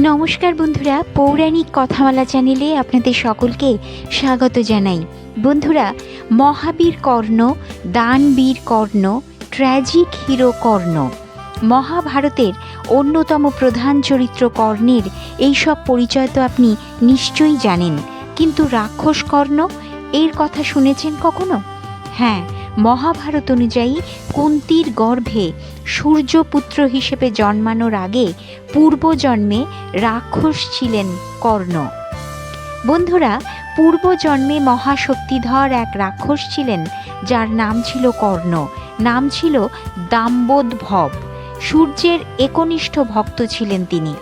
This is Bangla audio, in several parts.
নমস্কার বন্ধুরা, পৌরাণিক কথামালা চ্যানেলে আপনাদের সকলকে স্বাগত জানাই। বন্ধুরা, মহাবীর কর্ণ, দানবীর কর্ণ, ট্র্যাজিক হিরো কর্ণ। মহাভারতের অন্যতম প্রধান চরিত্র কর্ণের এইসব পরিচয় তো আপনি নিশ্চয়ই জানেন। কিন্তু রাক্ষস কর্ণ, এর কথা শুনেছেন কখনো? হ্যাঁ মহাভারত অনুযায়ী কুন্তির গর্ভে সূর্যপুত্র হিসেবে জন্মানোর আগে পূর্বজন্মে রাক্ষস ছিলেন কর্ণ। বন্ধুরা, পূর্বজন্মে মহাশক্তিধর এক রাক্ষস ছিলেন, যার নাম ছিল কর্ণ। নাম ছিল দাম্বোধভ সূর্যের একনিষ্ঠ ভক্ত ছিলেন তিনি।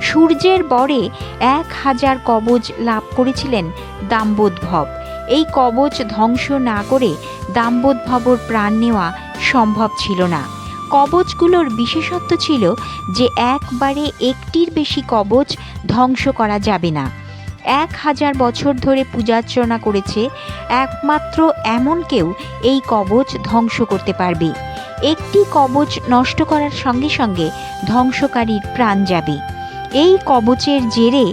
সূর্যের বরে এক হাজার কবজ লাভ করেছিলেন দাম্বোধভ এই কবচ ধ্বংস না করে দাম্বোধভবর প্রাণ নেওয়া সম্ভব ছিল না। কবচগুলোর বিশেষত্ব ছিল যে একবারে একটির বেশি কবচ ধ্বংস করা যাবে না। এক হাজার বছর ধরে পূজার্চনা করেছে একমাত্র এমন কেউ এই কবচ ধ্বংস করতে পারবে। একটি কবচ নষ্ট করার সঙ্গে সঙ্গে ধ্বংসকারীর প্রাণ যাবে। এই কবচের জেরে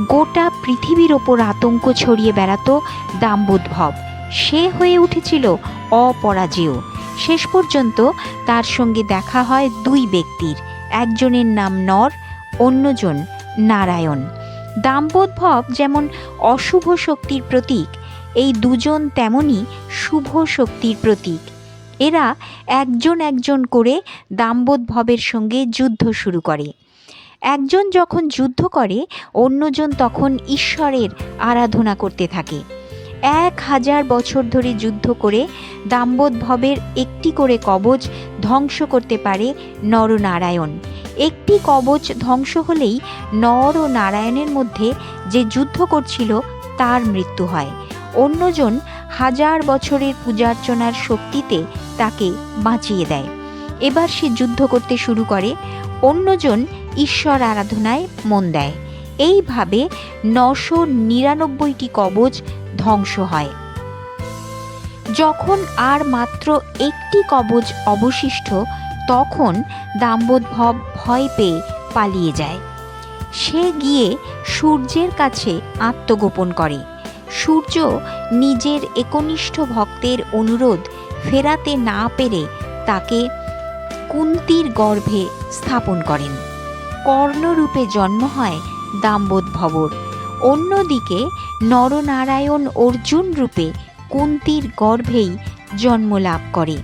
গোটা পৃথিবীর ওপর আতঙ্ক ছড়িয়ে বেড়াতো দাম্বোদ্ভব। সে হয়ে উঠেছিল অপরাজেয়। শেষ পর্যন্ত তার সঙ্গে দেখা হয় দুই ব্যক্তির, একজনের নাম নর, অন্যজন নারায়ণ। দাম্বোধভ যেমন অশুভ শক্তির প্রতীক, এই দুজন তেমনই শুভ শক্তির প্রতীক। এরা একজন একজন করে দাম্বোধভবের সঙ্গে যুদ্ধ শুরু করে। একজন যখন যুদ্ধ করে, অন্যজন তখন ঈশ্বরের আরাধনা করতে থাকে। এক হাজার বছর ধরে যুদ্ধ করে দাম্বোধভবের একটি করে কবচ ধ্বংস করতে পারে নরনারায়ণ। একটি কবচ ধ্বংস হলেই নর ও নারায়ণের মধ্যে যে যুদ্ধ করছিল, তার মৃত্যু হয়। অন্যজন হাজার বছরের পূজার্চনার শক্তিতে তাকে বাঁচিয়ে দেয়। এবার সে যুদ্ধ করতে শুরু করে। অন্যজন ঈশ্বর আরাধনায় মন দেয়। এইভাবে নশো নিরানব্বইটি কবচ ধ্বংস হয়। যখন আর মাত্র একটি কবচ অবশিষ্ট, তখন দাম্বোদ্ভব ভয় পেয়ে পালিয়ে যায়। সে গিয়ে সূর্যের কাছে আত্মগোপন করে। সূর্য নিজের একনিষ্ঠ ভক্তের অনুরোধ ফেরাতে না পেরে তাকে কুন্তির গর্ভে স্থাপন করেন। কর্ণরূপে জন্ম হয় দাম্বোধভবর অন্যদিকে নরনারায়ণ অর্জুন রূপে কুন্তির গর্ভেই জন্ম লাভ করে।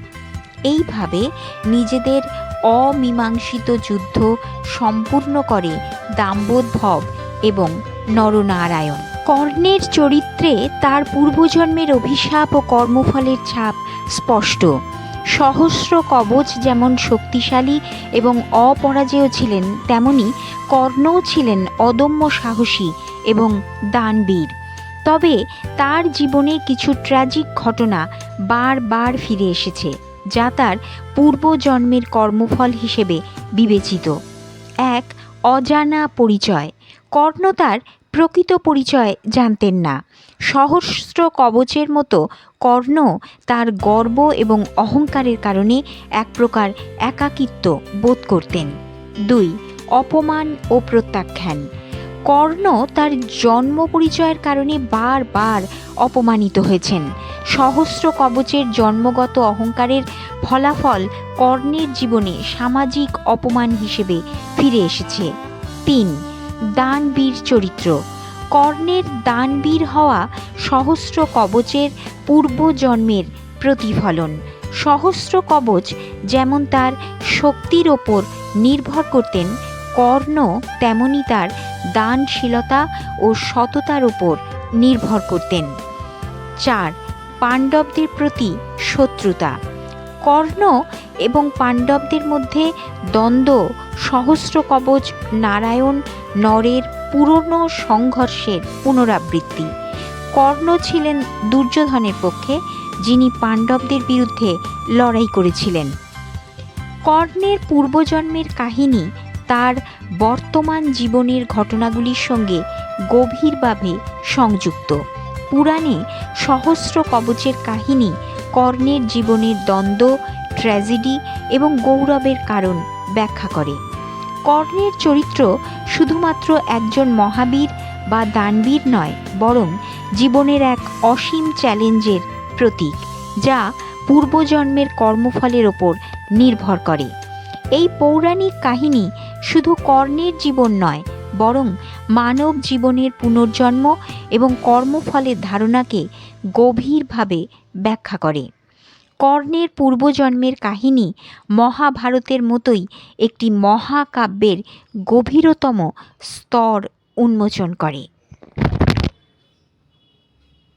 এইভাবে নিজেদের অমীমাংসিত যুদ্ধ সম্পূর্ণ করে দাম্বোধভ এবং নরনারায়ণ। কর্ণের চরিত্রে তার পূর্বজন্মের অভিশাপ ও কর্মফলের ছাপ স্পষ্ট। সহস্র কবচ যেমন শক্তিশালী এবং অপরাজেয় ছিলেন, তেমনি কর্ণও ছিলেন অদম্য সাহসী এবং দানবীর। তবে তার জীবনে কিছু ট্র্যাজিক ঘটনা বারবার ফিরে এসেছে, যা তার পূর্বজন্মের কর্মফল হিসেবে বিবেচিত। এক অজানা পরিচয়, কর্ণ তার প্রকৃত পরিচয় জানতেন না। সহস্র কবচের মতো কর্ণ তার গর্ব এবং অহংকারের কারণে এক প্রকার একাকিত্ব বোধ করতেন। দুই, অপমান ও প্রত্যাখ্যান। কর্ণ তার জন্ম পরিচয়ের কারণে বারবার অপমানিত হয়েছেন। সহস্র কবচের জন্মগত অহংকারের ফলাফল কর্ণের জীবনে সামাজিক অপমান হিসেবে ফিরে এসেছে। তিন দানবীর চরিত্র। কর্ণের দানবীর হওয়া সহস্র কবচের পূর্বজন্মের প্রতিফলন। সহস্র কবচ যেমন তার শক্তির ওপর নির্ভর করতেন, কর্ণ তেমনি তার দানশীলতা ও সততার ওপর নির্ভর করতেন। চার, পাণ্ডবদের প্রতি শত্রুতা। কর্ণ এবং পাণ্ডবদের মধ্যে দ্বন্দ্ব, সহস্র কবচ, নারায়ণ, নরের পুরনো সংঘর্ষের পুনরাবৃত্তি। কর্ণ ছিলেন দুর্যোধনের পক্ষে, যিনি পাণ্ডবদের বিরুদ্ধে লড়াই করেছিলেন। কর্ণের পূর্বজন্মের কাহিনী তার বর্তমান জীবনের ঘটনাগুলির সঙ্গে গভীরভাবে সংযুক্ত। পুরাণে সহস্র কবচের কাহিনী কর্ণের জীবনের দ্বন্দ্ব ট্র্যাজেডি এবং গৌরবের কারণ ব্যাখ্যা করে। কর্ণের চরিত্র শুধুমাত্র একজন মহাবীর বা দানবীর নয়, বরং জীবনের এক অসীম চ্যালেঞ্জের প্রতীক, যা পূর্বজন্মের কর্মফলের ওপর নির্ভর করে। এই পৌরাণিক কাহিনী শুধু কর্ণের জীবন নয়, বরং মানব জীবনের পুনর্জন্ম এবং কর্মফলের ধারণাকে গভীরভাবে ব্যাখ্যা করে। কর্ণের পূর্বজন্মের কাহিনী মহাভারতের মতোই একটি মহাকাব্যের গভীরতম স্তর উন্মোচন করে।